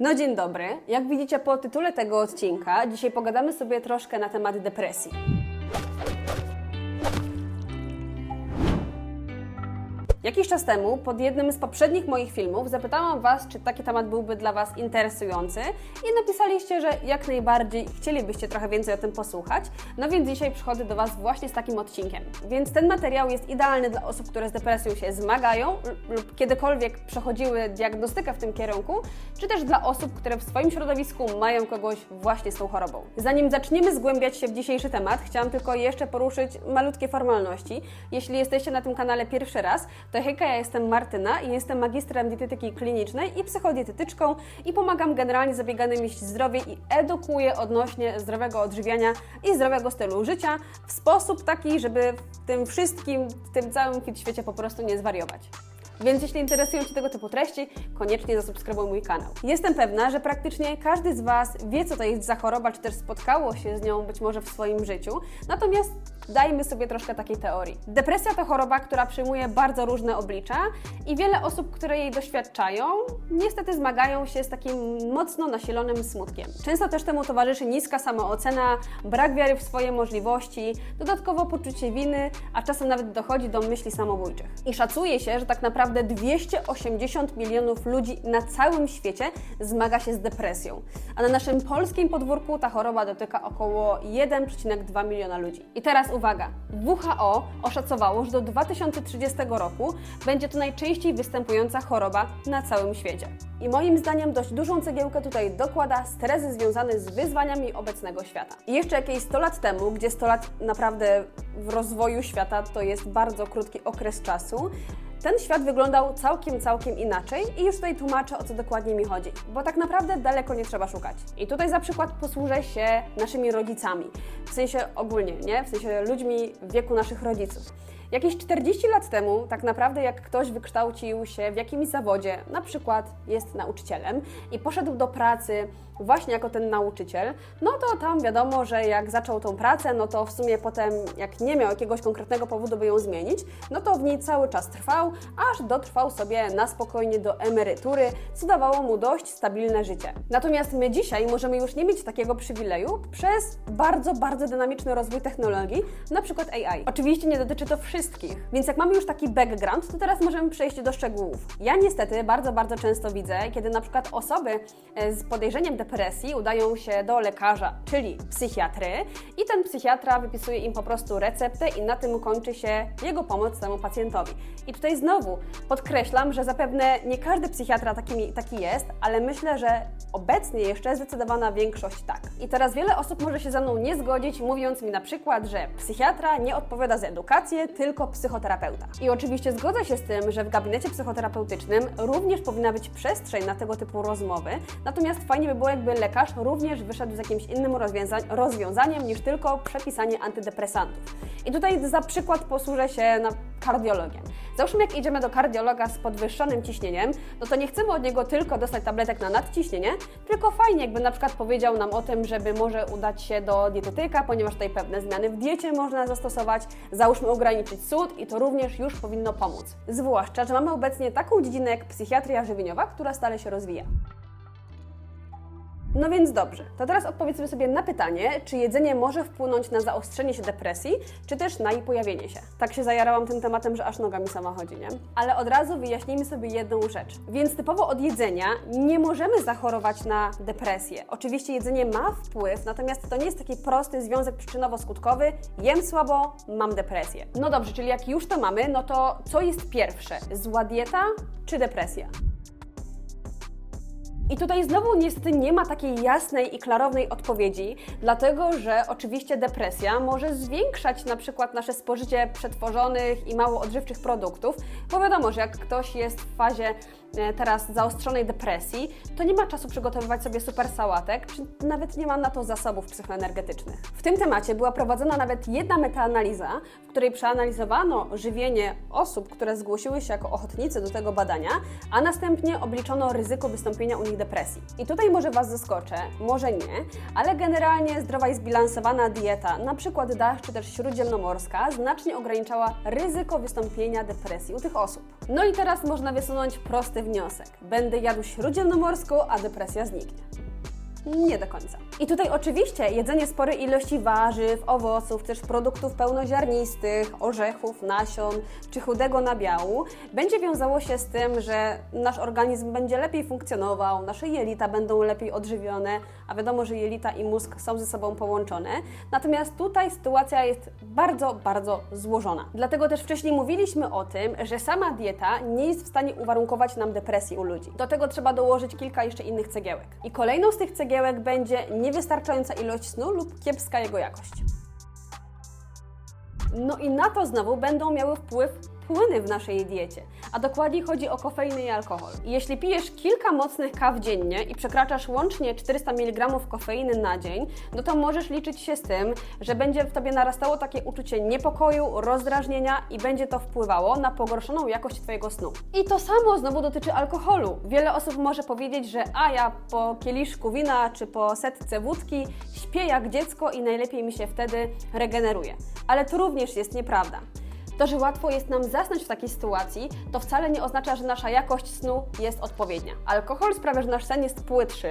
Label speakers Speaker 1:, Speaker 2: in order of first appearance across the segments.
Speaker 1: No dzień dobry. Jak widzicie po tytule tego odcinka, dzisiaj pogadamy sobie troszkę na temat depresji. Jakiś czas temu, pod jednym z poprzednich moich filmów, zapytałam Was, czy taki temat byłby dla Was interesujący i napisaliście, że jak najbardziej chcielibyście trochę więcej o tym posłuchać. No więc dzisiaj przychodzę do Was właśnie z takim odcinkiem. Więc ten materiał jest idealny dla osób, które z depresją się zmagają lub kiedykolwiek przechodziły diagnostykę w tym kierunku, czy też dla osób, które w swoim środowisku mają kogoś właśnie z tą chorobą. Zanim zaczniemy zgłębiać się w dzisiejszy temat, chciałam tylko jeszcze poruszyć malutkie formalności. Jeśli jesteście na tym kanale pierwszy raz, hejka, ja jestem Martyna i jestem magistrem dietetyki klinicznej i psychodietetyczką i pomagam generalnie zabieganym mieć zdrowie i edukuję odnośnie zdrowego odżywiania i zdrowego stylu życia w sposób taki, żeby w tym wszystkim, w tym całym świecie po prostu nie zwariować. Więc jeśli interesują Cię tego typu treści, koniecznie zasubskrybuj mój kanał. Jestem pewna, że praktycznie każdy z Was wie, co to jest za choroba, czy też spotkało się z nią być może w swoim życiu. Natomiast dajmy sobie troszkę takiej teorii. Depresja to choroba, która przyjmuje bardzo różne oblicza i wiele osób, które jej doświadczają, niestety zmagają się z takim mocno nasilonym smutkiem. Często też temu towarzyszy niska samoocena, brak wiary w swoje możliwości, dodatkowo poczucie winy, a czasem nawet dochodzi do myśli samobójczych. I szacuje się, że tak naprawdę 280 milionów ludzi na całym świecie zmaga się z depresją. A na naszym polskim podwórku ta choroba dotyka około 1,2 miliona ludzi. I teraz uwaga. WHO oszacowało, że do 2030 roku będzie to najczęściej występująca choroba na całym świecie. I moim zdaniem dość dużą cegiełkę tutaj dokłada stres związany z wyzwaniami obecnego świata. I jeszcze jakieś 100 lat temu, gdzie 100 lat naprawdę w rozwoju świata to jest bardzo krótki okres czasu, ten świat wyglądał całkiem, całkiem inaczej i już tutaj tłumaczę, o co dokładnie mi chodzi, bo tak naprawdę daleko nie trzeba szukać. I tutaj za przykład posłużę się naszymi rodzicami, w sensie ogólnie, nie? W sensie ludźmi w wieku naszych rodziców. Jakieś 40 lat temu, tak naprawdę, jak ktoś wykształcił się w jakimś zawodzie, na przykład jest nauczycielem i poszedł do pracy właśnie jako ten nauczyciel, no to tam wiadomo, że jak zaczął tą pracę, no to w sumie potem, jak nie miał jakiegoś konkretnego powodu, by ją zmienić, no to w niej cały czas trwał, aż dotrwał sobie na spokojnie do emerytury, co dawało mu dość stabilne życie. Natomiast my dzisiaj możemy już nie mieć takiego przywileju przez bardzo, bardzo dynamiczny rozwój technologii, na przykład AI. Oczywiście nie dotyczy to wszystkich, więc jak mamy już taki background, to teraz możemy przejść do szczegółów. Ja niestety bardzo, bardzo często widzę, kiedy na przykład osoby e, z podejrzeniem udają się do lekarza, czyli psychiatry i ten psychiatra wypisuje im po prostu receptę i na tym kończy się jego pomoc temu pacjentowi. I tutaj znowu podkreślam, że zapewne nie każdy psychiatra taki, taki jest, ale myślę, że obecnie jeszcze zdecydowana większość tak. I teraz wiele osób może się ze mną nie zgodzić, mówiąc mi na przykład, że psychiatra nie odpowiada za edukację, tylko psychoterapeuta. I oczywiście zgodzę się z tym, że w gabinecie psychoterapeutycznym również powinna być przestrzeń na tego typu rozmowy, natomiast fajnie by było, jakby lekarz również wyszedł z jakimś innym rozwiąza rozwiązaniem niż tylko przepisanie antydepresantów. I tutaj za przykład posłużę się na kardiologiem. Załóżmy, jak idziemy do kardiologa z podwyższonym ciśnieniem, no to nie chcemy od niego tylko dostać tabletek na nadciśnienie, tylko fajnie, jakby na przykład powiedział nam o tym, żeby może udać się do dietetyka, ponieważ tutaj pewne zmiany w diecie można zastosować, załóżmy ograniczyć sód i to również już powinno pomóc. Zwłaszcza, że mamy obecnie taką dziedzinę jak psychiatria żywieniowa, która stale się rozwija. No więc dobrze, to teraz odpowiedzmy sobie na pytanie, czy jedzenie może wpłynąć na zaostrzenie się depresji, czy też na jej pojawienie się. Tak się zajarałam tym tematem, że aż noga mi sama chodzi, nie? Ale od razu wyjaśnijmy sobie jedną rzecz. Więc typowo od jedzenia nie możemy zachorować na depresję. Oczywiście jedzenie ma wpływ, natomiast to nie jest taki prosty związek przyczynowo-skutkowy. Jem słabo, mam depresję. No dobrze, czyli jak już to mamy, no to co jest pierwsze? Zła dieta czy depresja? I tutaj znowu niestety nie ma takiej jasnej i klarownej odpowiedzi, dlatego że oczywiście depresja może zwiększać na przykład nasze spożycie przetworzonych i mało odżywczych produktów, bo wiadomo, że jak ktoś jest w fazie e, teraz zaostrzonej depresji, to nie ma czasu przygotowywać sobie super sałatek, czy nawet nie ma na to zasobów psychoenergetycznych. W tym temacie była prowadzona nawet jedna metaanaliza, w której przeanalizowano żywienie osób, które zgłosiły się jako ochotnicy do tego badania, a następnie obliczono ryzyko wystąpienia u nich ich depresji. I tutaj może Was zaskoczę, może nie, ale generalnie zdrowa i zbilansowana dieta, na przykład dach czy też śródziemnomorska, znacznie ograniczała ryzyko wystąpienia depresji u tych osób. No i teraz można wysunąć prosty wniosek. Będę jadł śródziemnomorską, a depresja zniknie. Nie do końca. I tutaj oczywiście jedzenie sporej ilości warzyw, owoców, też produktów pełnoziarnistych, orzechów, nasion czy chudego nabiału będzie wiązało się z tym, że nasz organizm będzie lepiej funkcjonował, nasze jelita będą lepiej odżywione, a wiadomo, że jelita i mózg są ze sobą połączone. Natomiast tutaj sytuacja jest bardzo, bardzo złożona. Dlatego też wcześniej mówiliśmy o tym, że sama dieta nie jest w stanie uwarunkować nam depresji u ludzi. Do tego trzeba dołożyć kilka jeszcze innych cegiełek. I kolejną z tych cegiełek będzie niewystarczająca ilość snu lub kiepska jego jakość. No i na to znowu będą miały wpływ płyny w naszej diecie, a dokładniej chodzi o kofeinę i alkohol. Jeśli pijesz kilka mocnych kaw dziennie i przekraczasz łącznie 400 mg kofeiny na dzień, no to możesz liczyć się z tym, że będzie w tobie narastało takie uczucie niepokoju, rozdrażnienia i będzie to wpływało na pogorszoną jakość twojego snu. I to samo znowu dotyczy alkoholu. Wiele osób może powiedzieć, że a ja po kieliszku wina czy po setce wódki śpię jak dziecko i najlepiej mi się wtedy regeneruje. Ale to również jest nieprawda. To, że łatwo jest nam zasnąć w takiej sytuacji, to wcale nie oznacza, że nasza jakość snu jest odpowiednia. Alkohol sprawia, że nasz sen jest płytszy,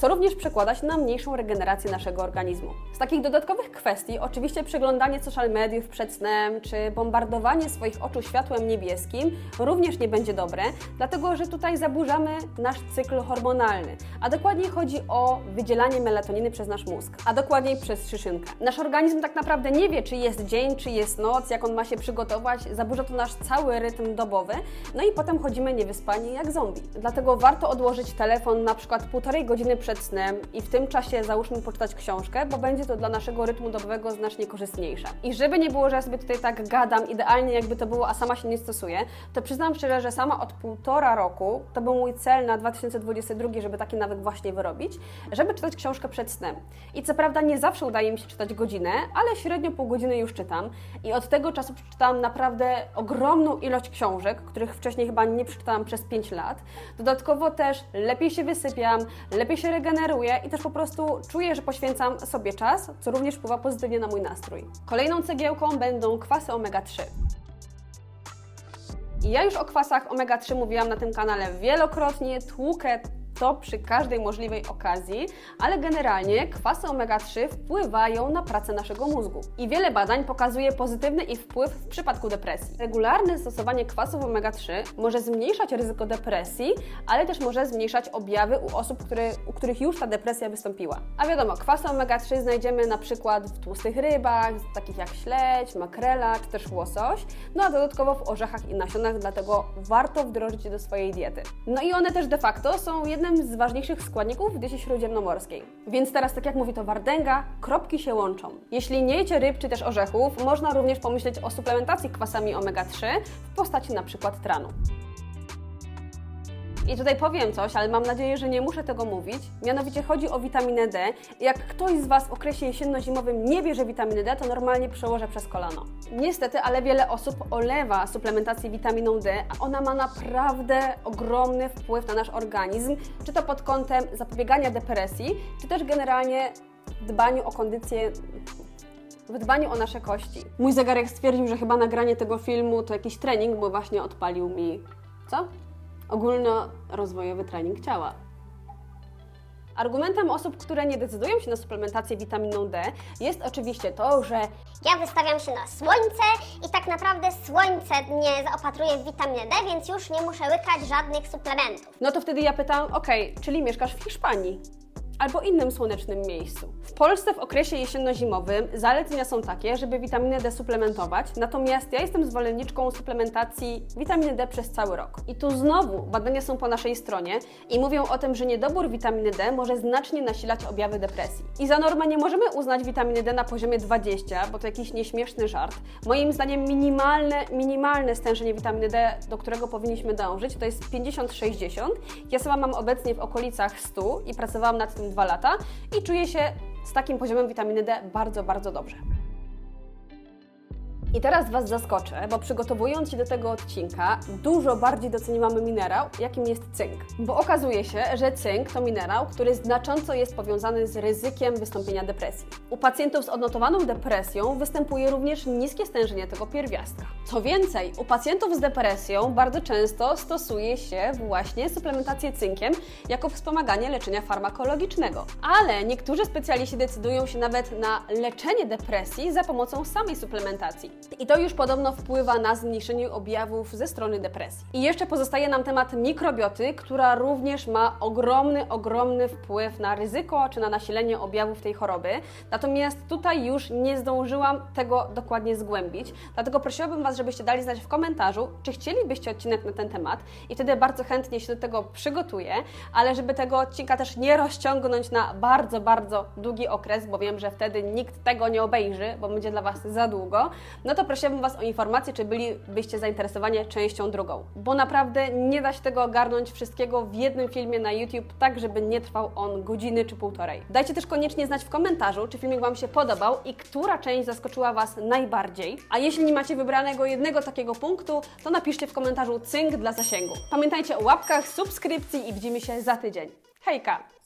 Speaker 1: co również przekłada się na mniejszą regenerację naszego organizmu. Z takich dodatkowych kwestii, oczywiście przeglądanie social mediów przed snem, czy bombardowanie swoich oczu światłem niebieskim również nie będzie dobre, dlatego że tutaj zaburzamy nasz cykl hormonalny, a dokładniej chodzi o wydzielanie melatoniny przez nasz mózg, a dokładniej przez szyszynkę. Nasz organizm tak naprawdę nie wie, czy jest dzień, czy jest noc, jak on ma się przygotować, zaburza to nasz cały rytm dobowy, no i potem chodzimy niewyspani jak zombie. Dlatego warto odłożyć telefon na przykład półtorej godziny przed snem i w tym czasie załóżmy poczytać książkę, bo będzie to dla naszego rytmu dobowego znacznie korzystniejsze. I żeby nie było, że ja sobie tutaj tak gadam idealnie jakby to było, a sama się nie stosuję, to przyznam szczerze, że sama od półtora roku, to był mój cel na 2022, żeby taki nawyk właśnie wyrobić, żeby czytać książkę przed snem. I co prawda nie zawsze udaje mi się czytać godzinę, ale średnio pół godziny już czytam i od tego czasu przeczytałam naprawdę ogromną ilość książek, których wcześniej chyba nie przeczytałam przez 5 lat. Dodatkowo też lepiej się wysypiam, lepiej się regeneruję i też po prostu czuję, że poświęcam sobie czas, co również wpływa pozytywnie na mój nastrój. Kolejną cegiełką będą kwasy omega-3. I ja już o kwasach omega-3 mówiłam na tym kanale wielokrotnie, tłukę to przy każdej możliwej okazji, ale generalnie kwasy omega-3 wpływają na pracę naszego mózgu. I wiele badań pokazuje pozytywny ich wpływ w przypadku depresji. Regularne stosowanie kwasów omega-3 może zmniejszać ryzyko depresji, ale też może zmniejszać objawy u osób, które, u których już ta depresja wystąpiła. A wiadomo, kwasy omega-3 znajdziemy na przykład w tłustych rybach, takich jak śledź, makrela czy też łosoś, no a dodatkowo w orzechach i nasionach, dlatego warto wdrożyć je do swojej diety. No i one też de facto są jednym z ważniejszych składników w diecie śródziemnomorskiej. Więc teraz, tak jak mówi to Wardęga, kropki się łączą. Jeśli nie jecie ryb czy też orzechów, można również pomyśleć o suplementacji kwasami omega-3 w postaci przykład tranu. I tutaj powiem coś, ale mam nadzieję, że nie muszę tego mówić. Mianowicie chodzi o witaminę D. Jak ktoś z Was w okresie jesienno-zimowym nie bierze witaminy D, to normalnie przełożę przez kolano. Niestety, ale wiele osób olewa suplementację witaminą D, a ona ma naprawdę ogromny wpływ na nasz organizm, czy to pod kątem zapobiegania depresji, czy też generalnie dbaniu o kondycję w dbaniu o nasze kości. Mój zegarek stwierdził, że chyba nagranie tego filmu to jakiś trening, bo właśnie odpalił mi. Co? Ogólnorozwojowy trening ciała. Argumentem osób, które nie decydują się na suplementację witaminą D jest oczywiście to, że
Speaker 2: Ja wystawiam się na słońce i tak naprawdę słońce mnie zaopatruje w witaminę D, więc już nie muszę łykać żadnych suplementów.
Speaker 1: no to wtedy ja pytam, okej, czyli mieszkasz w Hiszpanii? Albo innym słonecznym miejscu. W Polsce w okresie jesienno-zimowym zalecenia są takie, żeby witaminę D suplementować, natomiast ja jestem zwolenniczką suplementacji witaminy D przez cały rok. I tu znowu badania są po naszej stronie i mówią o tym, że niedobór witaminy D może znacznie nasilać objawy depresji. I za normę nie możemy uznać witaminy D na poziomie 20, bo to jakiś nieśmieszny żart. Moim zdaniem minimalne, minimalne stężenie witaminy D, do którego powinniśmy dążyć, to jest 50-60. Ja sama mam obecnie w okolicach 100 i pracowałam nad tym dwa lata i czuję się z takim poziomem witaminy D bardzo, bardzo dobrze. I teraz Was zaskoczę, bo przygotowując się do tego odcinka, dużo bardziej doceniłam minerał, jakim jest cynk. Bo okazuje się, że cynk to minerał, który znacząco jest powiązany z ryzykiem wystąpienia depresji. U pacjentów z odnotowaną depresją występuje również niskie stężenie tego pierwiastka. Co więcej, u pacjentów z depresją bardzo często stosuje się właśnie suplementację cynkiem jako wspomaganie leczenia farmakologicznego. Ale niektórzy specjaliści decydują się nawet na leczenie depresji za pomocą samej suplementacji. I to już podobno wpływa na zmniejszenie objawów ze strony depresji. I jeszcze pozostaje nam temat mikrobioty, która również ma ogromny, ogromny wpływ na ryzyko czy na nasilenie objawów tej choroby. Natomiast tutaj już nie zdążyłam tego dokładnie zgłębić, dlatego prosiłabym Was, żebyście dali znać w komentarzu, czy chcielibyście odcinek na ten temat i wtedy bardzo chętnie się do tego przygotuję, ale żeby tego odcinka też nie rozciągnąć na bardzo, bardzo długi okres, bo wiem, że wtedy nikt tego nie obejrzy, bo będzie dla Was za długo, no to prosiłabym Was o informację, czy bylibyście zainteresowani częścią drugą, bo naprawdę nie da się tego ogarnąć wszystkiego w jednym filmie na YouTube, tak żeby nie trwał on godziny czy półtorej. Dajcie też koniecznie znać w komentarzu, czy filmik Wam się podobał i która część zaskoczyła Was najbardziej. A jeśli nie macie wybranego jednego takiego punktu, to napiszcie w komentarzu cynk dla zasięgu. Pamiętajcie o łapkach, subskrypcji i widzimy się za tydzień. Hejka!